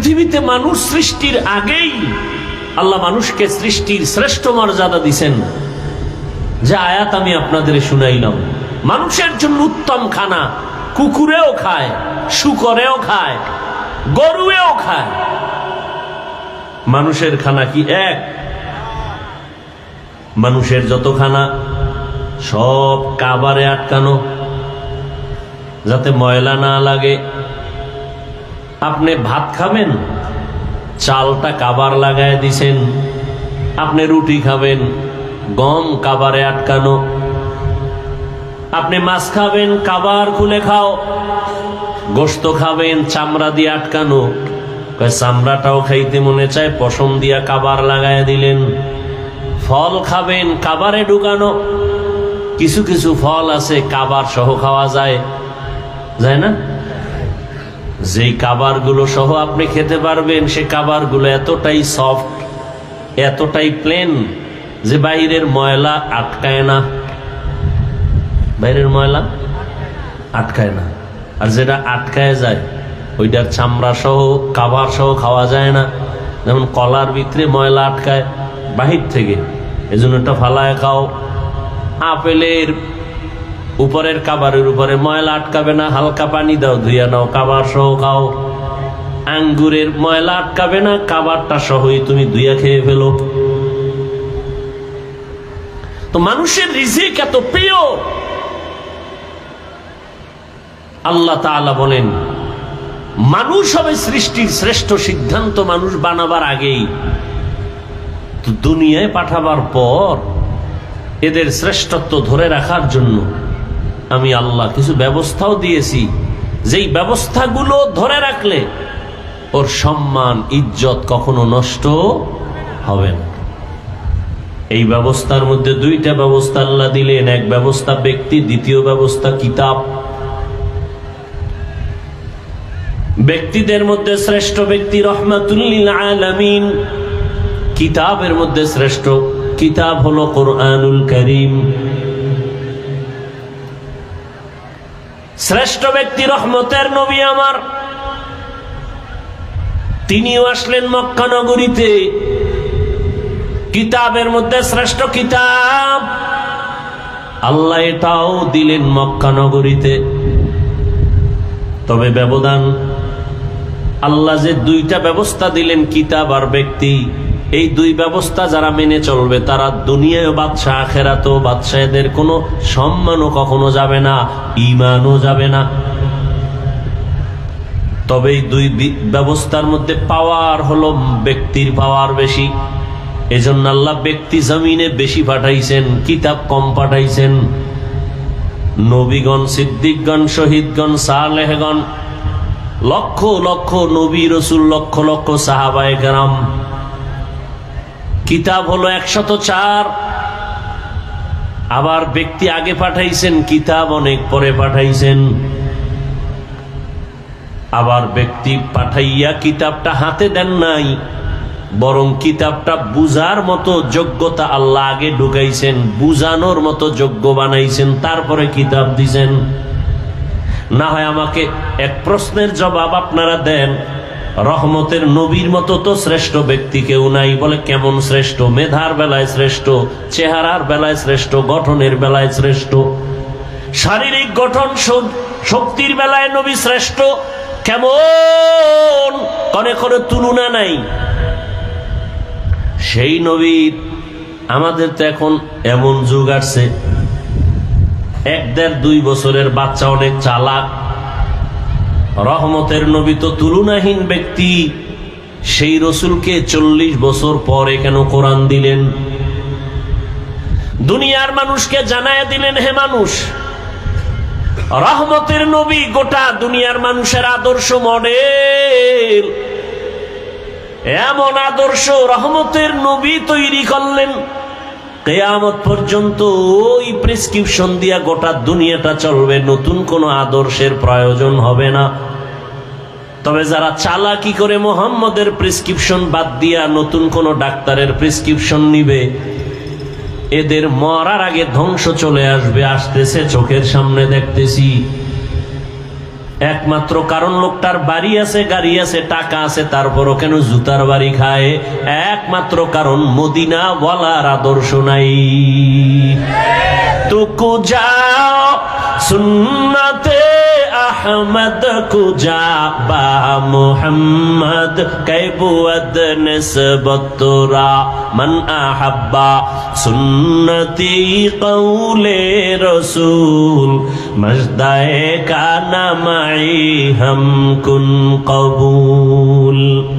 পৃথিবীতে মানুষ সৃষ্টির আগেই আল্লাহ মানুষকে সৃষ্টির শ্রেষ্ঠ মর্যাদা দিছেন। যে আয়াত আমি আপনাদের শুনাইলাম। মানুষের জন্য উত্তম খানা কুকুরেও খায়, শুকরেও খায়, গরুয়েও খায়। মানুষের খানা কি এক? মানুষের যত খানা, সব কাবারে আটকানো, যাতে ময়লা না লাগে। আপনি ভাত খাবেন? চালটা কাবার লাগায় দিছেন। আপনি রুটি খাবেন, গম কাবারে আটকানো। আপনি মাছ খাবেন, কাবার খুলে খাও। গোস্ত খাবেন, চামড়া দিয়ে আটকানো। চামড়াটাও খাইতে মনে চায়, পশম দিয়া কাবার লাগায় দিলেন। ফল খাবেন, কাবারে ঢুকানো। কিছু কিছু ফল আছে, কাবার সহ খাওয়া যায়। যায় না? যেই কাবারগুলো সহ আপনি খেতে পারবেন, সে কাবারগুলো এতটাই সফট এতটাই প্লেন যে বাইরের ময়লা আটকায় না। বাইরের ময়লা আটকায় না। আর যেটা আটকায় যায়, ওইটার চামড়া সহ কাবার সহ খাওয়া যায় না। যেমন কলার ভিতরে ময়লা আটকায়, বাহির থেকে। এজন্য এটা ফালায় খাও। আপেলের উপরের কাবারের উপরে ময়লা আটকাবে না, হালকা পানি দাও, ধুইয়া নাও কাবার সহ খাও। আঙ্গুরের ময়লা আটকাবে না কাবারটা সহই তুমি ধুইয়া খেয়ে ফেলো। তো মানুষের রিজিক এত প্রিয়। আল্লাহ তাআলা বলেন, মানুষ হবে সৃষ্টির শ্রেষ্ঠ সিদ্ধান্ত মানুষ বানাবার আগেই। দুনিয়ায় পাঠাবার পর এদের শ্রেষ্ঠত্ব ধরে রাখার জন্য আমি আল্লাহ, কিছু ব্যবস্থাও দিয়েছি। যেই ব্যবস্থাগুলো ধরে রাখলে ওর সম্মান, ইজ্জত কখনো নষ্ট হবে না। এই ব্যবস্থার মধ্যে দুইটা ব্যবস্থা আল্লাহ দিলেন, এক ব্যবস্থা ব্যক্তি, দ্বিতীয় ব্যবস্থা কিতাব। ব্যক্তিদের মধ্যে শ্রেষ্ঠ ব্যক্তি রহমাতুল্লিল আলামিন, কিতাবের মধ্যে শ্রেষ্ঠ কিতাব হলো কোরআনুল করিম। শ্রেষ্ঠ ব্যক্তি রহমতের নবী আমার। তিনিও আসলেন মক্কা নগরীতে। কিতাবের মধ্যে শ্রেষ্ঠ কিতাব। আল্লাহ এটাও দিলেন মক্কা নগরীতে। তবে ব্যবধান, আল্লাহ যে দুইটা ব্যবস্থা দিলেন কিতাব আর ব্যক্তি এই দুই ব্যবস্থা যারা মেনে চলবে, তারা দুনিয়ায় বাদশাহ আখেরাতেও বাদশাহেদের কোনো সম্মানও কখনো যাবে না ইমানও যাবে না। তবে এই দুই ব্যবস্থার মধ্যে পাওয়ার হলো ব্যক্তির পাওয়ার বেশি। এজন্য আল্লাহ ব্যক্তি জমিনে বেশি পাঠাইছেন, কিতাব কম পাঠাইছেন। নবীগণ, সিদ্দিকগণ, শহীদগণ, সালেহগণ, লক্ষ লক্ষ নবী রসুল, লক্ষ লক্ষ সাহাবায়ে কেরাম কিতাব হলো একশত চার। আবার ব্যক্তি আগে পাঠাইছেন, কিতাব অনেক পরে পাঠাইছেন। আবার ব্যক্তি পাঠাইয়া কিতাবটা হাতে দেন নাই, বরং কিতাবটা বুঝার মতো যোগ্যতা আল্লাহ আগে ঢুকাইছেন, বুঝানোর মতো যোগ্য বানাইছেন, তারপরে কিতাব দিছেন। না হয় আমাকে এক প্রশ্নের জবাব আপনারা দেন। রহমতের নবীর মতো তো শ্রেষ্ঠ ব্যক্তি কেউ নাই। বলে কেমন শ্রেষ্ঠ? মেধার বেলায় শ্রেষ্ঠ, চেহারার বেলায় শ্রেষ্ঠ, গঠনের বেলায় শ্রেষ্ঠ। শারীরিক গঠন শক্তির বেলায় নবী শ্রেষ্ঠ। কেমন? কনে করে তুলনা নাই। সেই নবীর আমাদের তো এখন এমন যুগ আসছে। এক দেড় দুই বছরের বাচ্চা অনেক চালাক। রহমতের নবী তো তুলনাহীন ব্যক্তি। সেই রসুলকে চল্লিশ বছর পরে কেন কোরআন দিলেন? দুনিয়ার মানুষকে জানায় দিলেন, হে মানুষ, রহমতের নবী গোটা দুনিয়ার মানুষের আদর্শ মডেল। এমন আদর্শ রহমতের নবী তৈরি করলেন। কেয়ামত পর্যন্ত ওই প্রেসক্রিপশন দিয়া গোটা দুনিয়াটা চলবে, নতুন কোনো আদর্শের প্রয়োজন হবে না। তবে যারা চালাকি করে মোহাম্মদের প্রেসক্রিপশন বাদ দিয়া নতুন কোনো ডাক্তারের প্রেসক্রিপশন নিবে, এদের মরার আগে ধ্বংস চলে আসবে, আসতেছে চোখের সামনে দেখতেছি। একমাত্র কারণ লোকটার বাড়ি আছে গাড়ি আছে টাকা আছে তারপরও কেন জুতার বাড়ি খায়? একমাত্র কারণ মদিনা বলার আদর্শ নাই। তুকু যাও সুন্নতে محمد کو جا با محمد کی بود نسبت ترا؟ من احبا؟ سنتی قول رسول مجدائے کا نمعی ہم کن قبول۔